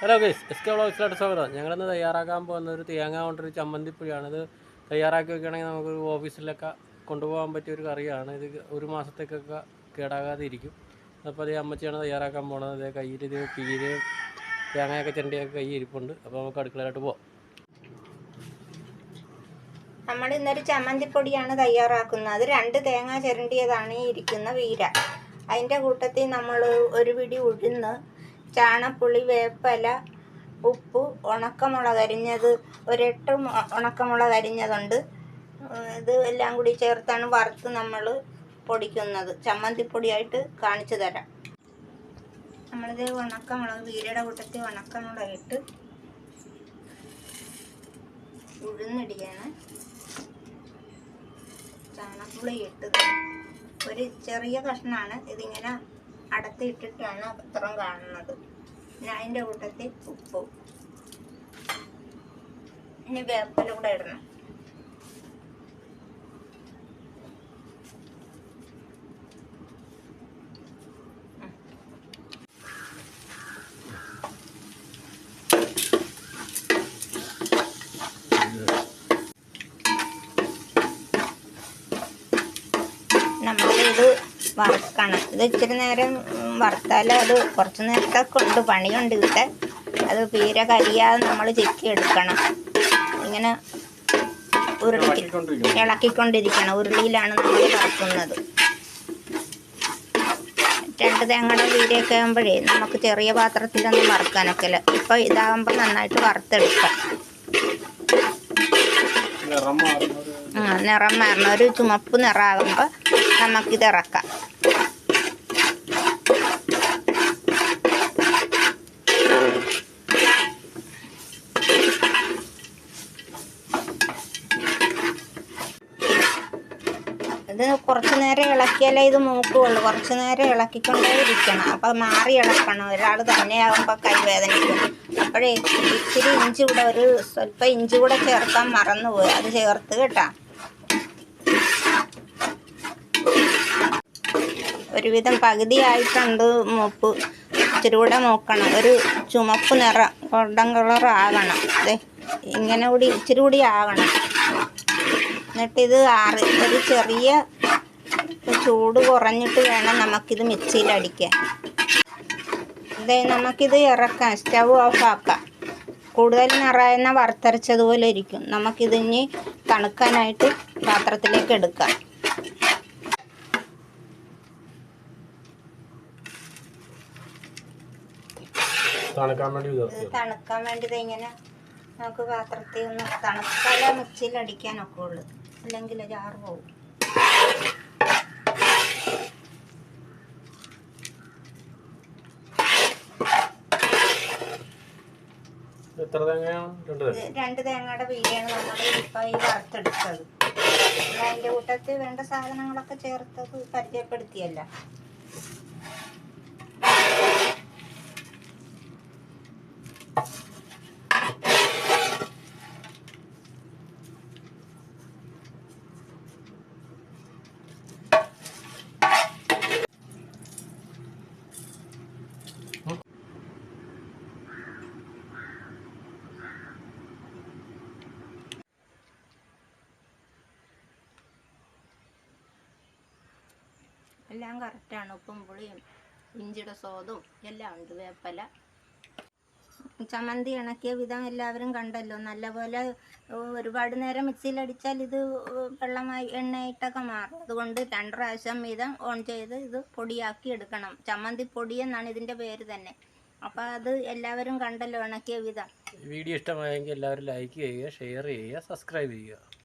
Hello guys S K വ്ളോഗ്സിലോട്ട് സ്വാഗതം. ഞങ്ങളിന്ന് തയ്യാറാക്കാൻ പോകുന്ന ഒരു തേങ്ങ കൊണ്ടൊരു ചമ്മന്തിപ്പൊടിയാണ് ഇത് തയ്യാറാക്കി വെക്കുകയാണെങ്കിൽ നമുക്ക് ഓഫീസിലൊക്കെ കൊണ്ടുപോകാൻ പറ്റിയ ഒരു കറിയാണ്. ഇത് ഒരു മാസത്തേക്കൊക്കെ കേടാകാതെ ഇരിക്കും അപ്പോൾ അതേ അമ്മച്ചിയാണ് തയ്യാറാക്കാൻ പോകുന്നത് അതേ കയ്യിൽ ഇത് പീരയും തേങ്ങയൊക്കെ ചെണ്ടിയൊക്കെ കൈ ഇരിപ്പുണ്ട്. അപ്പോൾ നമുക്ക് അടുക്കളയിലോട്ട് പോകാം നമ്മൾ ഇന്നൊരു ചമ്മന്തിപ്പൊടിയാണ് തയ്യാറാക്കുന്നത്. രണ്ട് തേങ്ങ ചിരണ്ടിയതാണ് ഈ ഇരിക്കുന്ന വീര. അതിന്റെ കൂട്ടത്തിൽ നമ്മൾ ഒരു പിടി ഉഴുന്ന് ചാണപ്പുളി വേപ്പല ഉപ്പ് ഉണക്കമുളക് അരിഞ്ഞത് ഒരെട്ട് ഉണക്കമുളക് അരിഞ്ഞതുണ്ട് ഇത് എല്ലാം കൂടി ചേർത്താണ് വറുത്ത് നമ്മൾ പൊടിക്കുന്നത്. ചമ്മന്തിപ്പൊടിയായിട്ട് കാണിച്ചു തരാം. നമ്മളിത് ഉണക്കമുളക് വീരയുടെ കൂട്ടത്തിൽ ഉണക്കമുളക് ഇട്ട് ഉഴുന്നിടിയാണ് ചാണപ്പുളി ഇട്ടത് ഒരു ചെറിയ കഷ്ണമാണ് ഇതിങ്ങനെ അടത്തിയിട്ടിട്ടാണ് പത്രം കാണുന്നത്. പിന്നെ അതിന്റെ കൂട്ടത്തിൽ ഉപ്പ്. ഇനി വേപ്പല കൂടെ ഇടണം. നമ്മളിത് വറുക്കണം. ഇത് ഇച്ചിരി നേരം വറുത്താലോ വറുത്താൽ അത് കുറച്ച് നേരത്തെ കൊണ്ട് പണിയുണ്ട് ഇവിടെ. അത് പീര കരിയാതെ നമ്മൾ ചെക്കി എടുക്കണം ഇങ്ങനെ ഉരുളി ഇളക്കിക്കൊണ്ടിരിക്കണം. ഉരുളിയിലാണ് നമ്മൾ വറുക്കുന്നത്. രണ്ട് തേങ്ങയുടെ വീരയൊക്കെ ആകുമ്പോഴേ നമുക്ക് ചെറിയ പാത്രത്തിലൊന്നും വറുക്കാനൊക്കെയില്ല ഇപ്പോൾ ഇതാകുമ്പോൾ നന്നായിട്ട് വറുത്തെടുക്കാം. നിറം മാറുന്ന ആ, നിറം മാറണം ഒരു ചുമപ്പ് നിറമാകുമ്പോൾ നമുക്കിത് ഇറക്കാം ഇത് കുറച്ച് നേരം ഇളക്കിയാലേ ഇത് മൂക്കുള്ളൂ. കുറച്ച് നേരം ഇളക്കിക്കൊണ്ടേ ഇരിക്കണം അപ്പം മാറി ഇളക്കണം. ഒരാൾ തന്നെയാകുമ്പോൾ കൈവേദനിക്കും അപ്പോഴേ ഇച്ചിരി ഇഞ്ചി കൂടെ ഒരു സ്വല്പം ഇഞ്ചി കൂടെ ചേർക്കാൻ മറന്നുപോയി. അത് ചേർത്ത് കേട്ടാ. ഒരുവിധം പകുതിയായിട്ടുണ്ട് മൂപ്പ്. ഇച്ചിരി കൂടെ നോക്കണം. ഒരു ചുമപ്പ് നിറം ഗോൾഡൻ കളർ ആകണം അതെ ഇങ്ങനെ കൂടി ഇച്ചിരി കൂടി ആകണം എന്നിട്ടിത് ആറി ഒരു ചെറിയ ചൂട് കുറഞ്ഞിട്ട് വേണം നമുക്കിത് മിക്സിയിൽ അടിക്കാൻ. ഇതേ നമുക്കിത് ഇറക്കാം. സ്റ്റവ് ഓഫ് ആക്കാം. കൂടുതൽ നിറയുന്ന വറുത്തരച്ചതുപോലെ ഇരിക്കും. നമുക്കിത് ഇനി തണുക്കാനായിട്ട് പാത്രത്തിലേക്ക് എടുക്കാം. തണുക്കാൻ വേണ്ടി തണുക്കാൻ വേണ്ടി ഇങ്ങനെ നമുക്ക് പാത്രത്തിൽ ഒന്ന് തണുക്കാതെ മിക്സിയിൽ അടിക്കാനൊക്കെ ഉള്ളു. അല്ലെങ്കിൽ ജാറ് പോകും എത്ര തേങ്ങയാണ് രണ്ട് തേങ്ങ. രണ്ട് തേങ്ങയുടെ വീടാണ് നമ്മൾ ഇപ്പൊ ഈ വറുത്തെടുത്തത്. അതിന്റെ കൂട്ടത്തിൽ വേണ്ട സാധനങ്ങളൊക്കെ ചേർത്തത് പരിചയപ്പെടുത്തിയല്ല. എല്ലാം കറക്റ്റാണ് ഉപ്പും പുളിയും ഇഞ്ചിയുടെ സ്വാദും എല്ലാം ഉണ്ട് വേപ്പല. ചമ്മന്തി ഇണക്കിയ വിധം എല്ലാവരും കണ്ടല്ലോ. നല്ലപോലെ ഒരുപാട് നേരം മിക്സിയിലടിച്ചാൽ ഇത് വെള്ളമായി എണ്ണയിട്ടൊക്കെ മാറും. അതുകൊണ്ട് രണ്ട് പ്രാവശ്യം വീതം ഓൺ ചെയ്ത് ഇത് പൊടിയാക്കി എടുക്കണം. ചമ്മന്തി പൊടി എന്നാണ് ഇതിന്റെ പേര് തന്നെ. അപ്പോൾ അത് എല്ലാവരും കണ്ടല്ലോ ഇണക്കിയ വിധം. വീഡിയോ ഇഷ്ടമായെങ്കിൽ എല്ലാവരും ലൈക്ക് ചെയ്യുക ഷെയർ ചെയ്യുക സബ്സ്ക്രൈബ് ചെയ്യുക.